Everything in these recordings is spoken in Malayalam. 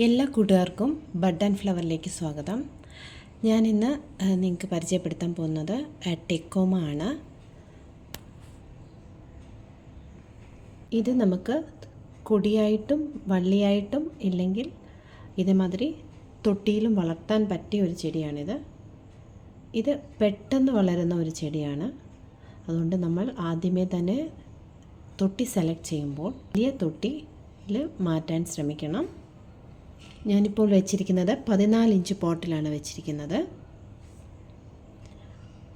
എല്ലാ കൂട്ടുകാർക്കും ബഡ് ആൻഡ് ഫ്ലവറിലേക്ക് സ്വാഗതം. ഞാൻ ഇന്ന് നിങ്ങൾക്ക് പരിചയപ്പെടുത്താൻ പോകുന്നത് ടെക്കോമ ആണ്. ഇത് നമുക്ക് കൊടിയായിട്ടും വള്ളിയായിട്ടും ഇല്ലെങ്കിൽ ഇതേമാതിരി തൊട്ടിയിലും വളർത്താൻ പറ്റിയ ഒരു ചെടിയാണിത്. ഇത് പെട്ടെന്ന് വളരുന്ന ഒരു ചെടിയാണ്. അതുകൊണ്ട് നമ്മൾ ആദ്യമേ തന്നെ തൊട്ടി സെലക്ട് ചെയ്യുമ്പോൾ വലിയ തൊട്ടിയിൽ മാറ്റാൻ ശ്രമിക്കണം. ഞാനിപ്പോൾ വെച്ചിരിക്കുന്നത് പതിനാല് ഇഞ്ച് പോട്ടിലാണ് വെച്ചിരിക്കുന്നത്.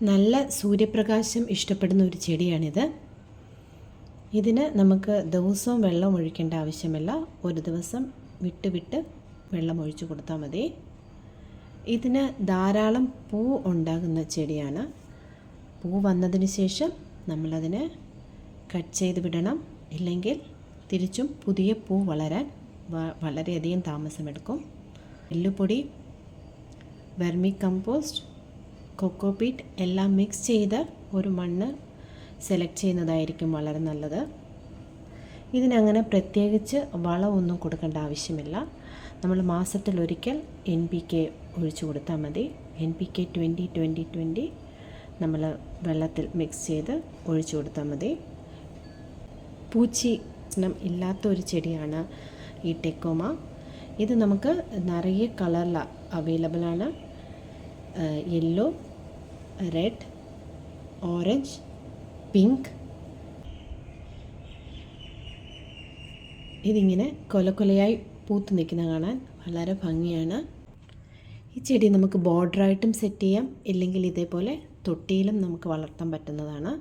നല്ല സൂര്യപ്രകാശം ഇഷ്ടപ്പെടുന്ന ഒരു ചെടിയാണിത്. ഇതിന് നമുക്ക് ദിവസവും വെള്ളം ഒഴിക്കേണ്ട ആവശ്യമില്ല. ഒരു ദിവസം വിട്ട് വിട്ട് വെള്ളം ഒഴിച്ചു കൊടുത്താൽ മതി. ഇതിന് ധാരാളം പൂ ഉണ്ടാകുന്ന ചെടിയാണ്. പൂ വന്നതിന് ശേഷം നമ്മളതിനെ കട്ട് ചെയ്ത് വിടണം. ഇല്ലെങ്കിൽ തിരിച്ചും പുതിയ പൂ വളരാൻ വളരെയധികം താമസമെടുക്കും. എല്ലുപൊടി വെർമി കമ്പോസ്റ്റ് കൊക്കോപീറ്റ് എല്ലാം മിക്സ് ചെയ്ത് ഒരു മണ്ണ് സെലക്ട് ചെയ്യുന്നതായിരിക്കും വളരെ നല്ലത്. ഇതിനങ്ങനെ പ്രത്യേകിച്ച് വളമൊന്നും കൊടുക്കേണ്ട ആവശ്യമില്ല. നമ്മൾ മാസത്തിലൊരിക്കൽ എൻ പി കെ ഒഴിച്ചു കൊടുത്താൽ മതി. N P K twenty twenty twenty നമ്മൾ വെള്ളത്തിൽ മിക്സ് ചെയ്ത് ഒഴിച്ചു കൊടുത്താൽ മതി. പൂച്ചി ഇല്ലാത്ത ഒരു ചെടിയാണ് ഈ ടെക്കോമ. ഇത് നമുക്ക് നിറയെ കളറിൽ അവൈലബിൾ ആണ്. യെല്ലോ റെഡ് ഓറഞ്ച് പിങ്ക് ഇതിങ്ങനെ കൊല കൊലയായി പൂത്ത് നിൽക്കുന്ന കാണാൻ വളരെ ഭംഗിയാണ്. ഈ ചെടി നമുക്ക് ബോർഡറായിട്ടും സെറ്റ് ചെയ്യാം. ഇല്ലെങ്കിൽ ഇതേപോലെ തൊട്ടിയിലും നമുക്ക് വളർത്താൻ പറ്റുന്നതാണ്.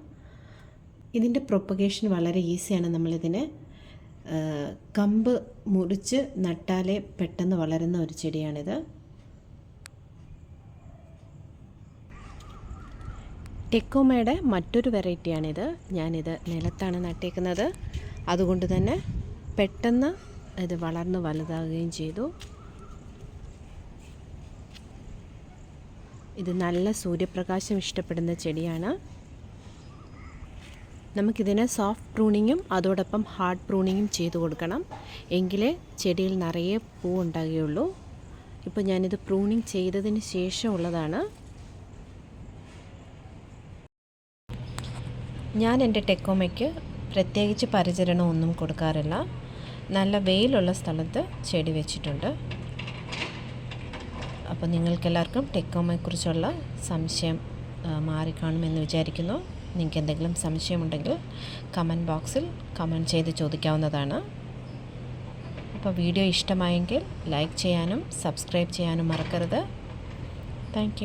ഇതിന്റെ പ്രൊപ്പഗേഷൻ വളരെ ഈസിയാണ് നമ്മളിതിനെ കമ്പ് മുറിച്ച് നട്ടാലേ പെട്ടെന്ന് വളരുന്ന ഒരു ചെടിയാണിത്. ടെക്കോമയുടെ മറ്റൊരു വെറൈറ്റിയാണിത്. ഞാനിത് നിലത്താണ് നട്ടേക്കുന്നത്. അതുകൊണ്ട് തന്നെ പെട്ടെന്ന് ഇത് വളർന്ന് വലുതാകുകയും ചെയ്തു. ഇത് നല്ല സൂര്യപ്രകാശം ഇഷ്ടപ്പെടുന്ന ചെടിയാണ്. നമുക്കിതിന് സോഫ്റ്റ് പ്രൂണിങ്ങും അതോടൊപ്പം ഹാർഡ് പ്രൂണിങ്ങും ചെയ്ത് കൊടുക്കണം. എങ്കിലേ ചെടിയിൽ നിറയെ പൂ ഉണ്ടാകുകയുള്ളൂ. ഇപ്പോൾ ഞാനിത് പ്രൂണിങ് ചെയ്തതിന് ശേഷമുള്ളതാണ് ഞാൻ എന്റെ ടെക്കോമയ്ക്ക് പ്രത്യേകിച്ച് പരിചരണമൊന്നും കൊടുക്കാറില്ല. നല്ല വെയിലുള്ള സ്ഥലത്ത് ചെടി വെച്ചിട്ടുണ്ട്. അപ്പോൾ നിങ്ങൾക്കെല്ലാവർക്കും ടെക്കോമയെക്കുറിച്ചുള്ള സംശയം മാറിക്കാണുമെന്ന് വിചാരിക്കുന്നു. നിങ്ങൾക്ക് എന്തെങ്കിലും സംശയമുണ്ടെങ്കിൽ കമന്റ് ബോക്സിൽ കമന്റ് ചെയ്ത് ചോദിക്കാവുന്നതാണ്. അപ്പോൾ വീഡിയോ ഇഷ്ടമായെങ്കിൽ ലൈക്ക് ചെയ്യാനും സബ്സ്ക്രൈബ് ചെയ്യാനും മറക്കരുത്. താങ്ക്